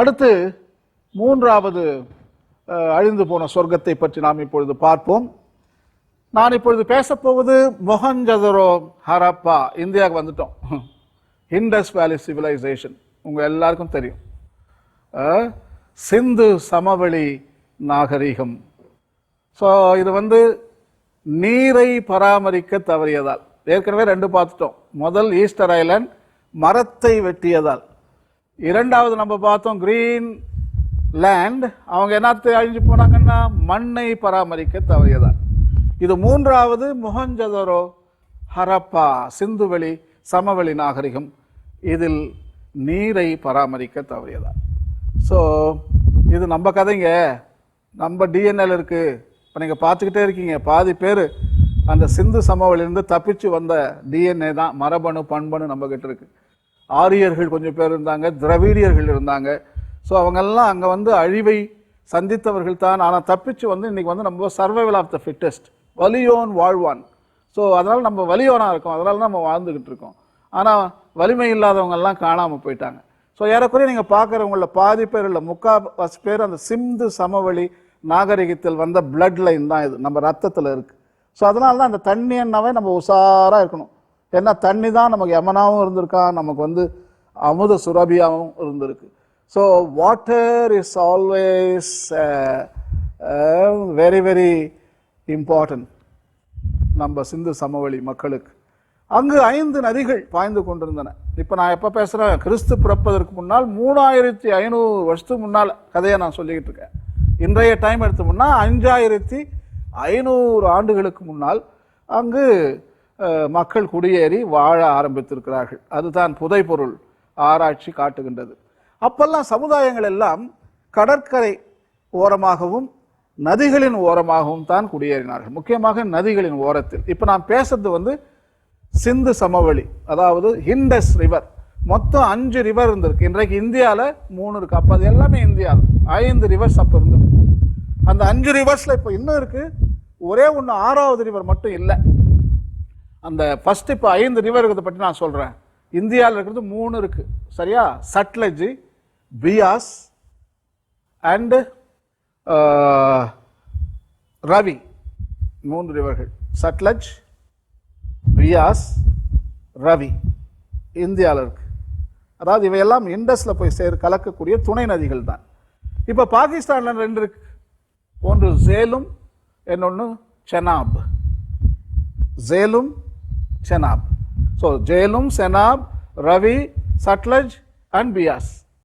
அடுத்து மூன்றாவது அழிந்து போன சொர்க்கத்தை பற்றி நாம் இப்பொழுது பார்ப்போம். நான் இப்பொழுது பேசப்போவது மொஹஞ்சதரோ ஹரப்பா. இந்தியாவுக்கு வந்துட்டோம். இண்டஸ் வேலி சிவிலைசேஷன் உங்கள் எல்லாருக்கும் தெரியும். சிந்து சமவெளி நாகரிகம். ஸோ இது வந்து நீரை பராமரிக்க தவறியதால். ஏற்கனவே ரெண்டு பார்த்துட்டோம். முதல் ஈஸ்டர் ஐலண்ட் மரத்தை வெட்டியதால். இரண்டாவது நம்ம பார்த்தோம் கிரீன் லேண்ட் அவங்க என்னத்தை அழிஞ்சு போனாங்கன்னா மண்ணை பராமரிக்க தவறியதான் இது மூன்றாவது மொஹஞ்சதரோ ஹரப்பா சிந்துவெளி சமவெளி நாகரிகம். இதில் நீரை பராமரிக்க தவறியதான் ஸோ இது நம்ம கதைங்க. நம்ம டிஎன்எல் இருக்குது இப்போ நீங்கள் பார்த்துக்கிட்டே இருக்கீங்க. பாதி பேர் அந்த சிந்து சமவெளியிலிருந்து தப்பிச்சு வந்த டிஎன்ஏ தான். மரபணு பண்பணு நம்மக்கிட்ட இருக்குது ஆரியர்கள் கொஞ்சம் பேர் இருந்தாங்க திராவிடியர்கள் இருந்தாங்க. ஸோ அவங்கெல்லாம் அங்கே வந்து அழிவை சந்தித்தவர்கள் தான். ஆனால் தப்பிச்சு வந்து இன்றைக்கி வந்து நம்ம சர்வைவல் ஆஃப் த ஃபிட்டஸ்ட் வலியோன் வாழ்வான். ஸோ அதனால் நம்ம வலியோனாக இருக்கோம். அதனால் நம்ம வாழ்ந்துக்கிட்டு இருக்கோம். ஆனால் வலிமை இல்லாதவங்கெல்லாம் காணாமல் போயிட்டாங்க. ஸோ ஏறக்குறைய நீங்கள் பார்க்குறவங்கள பாதி பேர் இல்லை முக்கால்வாசி பேர் அந்த சிந்து சமவெளி நாகரிகத்தில் வந்த பிளட் லைன் தான் இது. நம்ம ரத்தத்தில் இருக்குது ஸோ அதனால தான் அந்த தண்ணி எண்ணாவே நம்ம உஷாராக இருக்கணும். ஏன்னா தண்ணி தான் நமக்கு யமனாவும் இருந்திருக்கான் நமக்கு வந்து அமுத சுரபியாகவும் இருந்திருக்கு. So water is always very very important நம்ம சிந்து சமவெளி மக்களுக்கு. அங்கு ஐந்து நதிகள் பாய்ந்து கொண்டிருந்தன. இப்போ நான் எப்போ பேசுகிறேன் கிறிஸ்து பிறப்பதற்கு முன்னால் மூணாயிரத்தி ஐநூறு வருஷத்துக்கு முன்னால் கதையை நான் சொல்லிக்கிட்டு இருக்கேன். இன்றைய டைம் எடுத்தோம்னா அஞ்சாயிரத்தி ஐநூறு ஆண்டுகளுக்கு முன்னால் அங்கு மக்கள் குடியேறி வாழ ஆரம்பித்திருக்கிறார்கள். அதுதான் புதைப்பொருள் ஆராய்ச்சி காட்டுகின்றது. அப்பெல்லாம் சமுதாயங்கள் எல்லாம் கடற்கரை ஓரமாகவும் நதிகளின் ஓரமாகவும் தான் குடியேறினார்கள். முக்கியமாக நதிகளின் ஓரத்தில். இப்போ நான் பேசுறது வந்து சிந்து சமவெளி அதாவது ஹிண்டஸ் ரிவர். மொத்தம் அஞ்சு ரிவர் இருந்திருக்கு. இன்றைக்கு இந்தியாவில் மூணு இருக்குது அப்போ அது எல்லாமே இந்தியாவில் ஐந்து ரிவர்ஸ் அப்போ இருந்தது அந்த அஞ்சு ரிவர்ஸில் இப்போ இன்னும் இருக்குது ஒரே ஒன்று ஆறாவது ரிவர் மட்டும் இல்லை. அந்த ஃபஸ்ட் இப்போ ஐந்து ரிவர் இருக்கிறத பற்றி நான் சொல்கிறேன் இந்தியாவில் இருக்கிறது மூணு இருக்குது சரியா? சட்லஜ் பியாஸ் அண்டு ரவி மூன்று ரிவர்கள் சட்லஜ் பியாஸ் ரவி இந்தியாவில் இருக்கு. அதாவது இவையெல்லாம் இண்டஸில் போய் சேர் கலக்கக்கூடிய துணை நதிகள் தான். இப்போ பாகிஸ்தானில் ரெண்டு இருக்கு. ஒன்று ஜேலும் இன்னொன்று Chenab. ஜேலும் Chenab. So, Jhelum, Senab, Ravi, Satluj, and Bias.